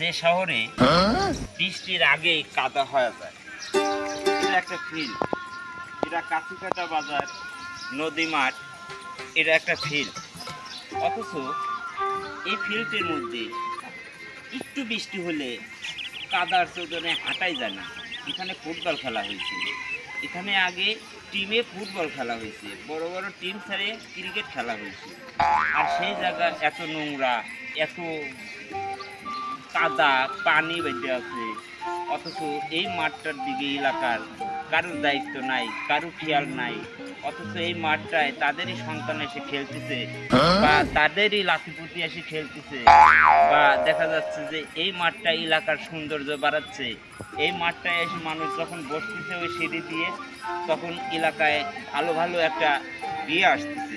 যে শহরে বৃষ্টির আগেই কাদা হয়ে যায়। এটা একটা ফিল্ড এটা কাছিকাটা বাজার, নদী মাঠ, এটা একটা ফিল্ড অথচ এই ফিল্ডের মধ্যে একটু বৃষ্টি হলে কাদার চোদনে হাঁটাই যায় না। এখানে ফুটবল খেলা হয়েছে। এখানে আগে টিমে ফুটবল খেলা হয়েছে। বড় বড় টিম ছাড়ে ক্রিকেট খেলা হয়েছে। আর সেই জায়গা এত নোংরা, এত কাদা পানি বেঁধে আছে। অথচ এই মাঠটার দিকে এলাকার কারোর দায়িত্ব নাই কারও খেয়াল নাই। অথচ এই মাঠটায় তাদেরই সন্তান এসে খেলতেছে বা তাদেরই লাঠিপুতি এসে খেলতেছে। বা দেখা যাচ্ছে যে এই মাঠটা এলাকার সৌন্দর্য বাড়াচ্ছে। এই মাঠটায় এসে মানুষ যখন বসতেছে ওই সিঁড়ি দিয়ে তখন এলাকায় ভালো ভালো একটা বিয়ে আসতেছে।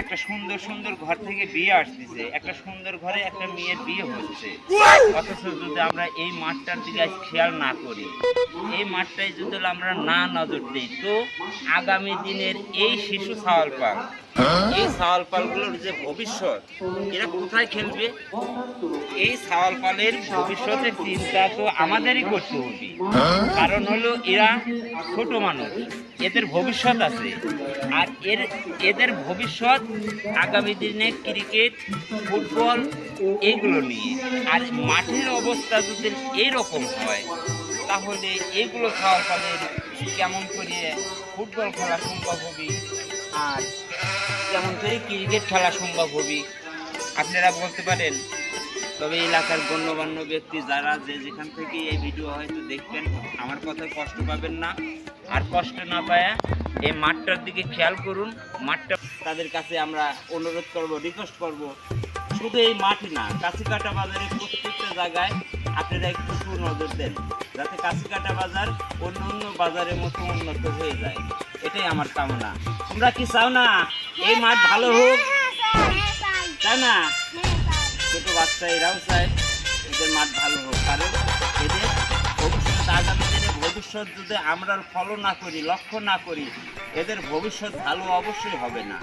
একটা সুন্দর সুন্দর ঘর থেকে বিয়ে আসতেছে। একটা সুন্দর ঘরে একটা মেয়ের বিয়ে হচ্ছে। অথচ যদি আমরা এই মাঠটার দিকে খেয়াল না করি, এই মাঠটায় যদি আমরা না নজর দিই, তো আগামী দিনের এই শিশু সাওয়াল পাল এই সাওয়াল পালগুলোর যে ভবিষ্যৎ, এরা কোথায় খেলবে? এই সাওয়াল পালের ভবিষ্যতের চিন্তা তো আমাদেরই করতে হবে। কারণ হলো এরা ছোট মানুষ, এদের ভবিষ্যৎ আছে। আর এর, এদের ভবিষ্যৎ, আগামী দিনে ক্রিকেট, ফুটবল, এগুলো নিয়ে। আর মাঠের অবস্থা যদি এইরকম হয়, তাহলে এগুলো খাওয়ার ফলে কেমন করে ফুটবল খেলা সম্ভব হবে? আর কেমন করে ক্রিকেট খেলা সম্ভব হবে? আপনারা বলতে পারেন। তবে এলাকার গণ্যমান্য ব্যক্তি যারা যে যেখান থেকে এই ভিডিও হয়তো দেখবেন, আমার কথায় কষ্ট পাবেন না। আর কষ্ট না পায়া এই মাঠটার দিকে খেয়াল করুন, মাঠটা তাদের কাছে আমরা অনুরোধ করব রিকোয়েস্ট করব। শুধু এই মাঠই না কাছিকাটা বাজারের প্রত্যেকটা জায়গায় আপনারা একটু সুনজর দেন, যাতে কাছিকাটা বাজার অন্য অন্য বাজারের মতো উন্নত হয়ে যায়। এটাই আমার কামনা। তোমরা কি চাও না? এই মাঠ ভালো হোক। তাই না? ছোটো বাচ্চা এরাও চায় এদের মাঠ ভালো হোক। কারণ ভবিষ্যৎ যদি আমরা ফলো না করি, লক্ষ্য না করি, এদের ভবিষ্যৎ ভালো অবশ্যই হবে না।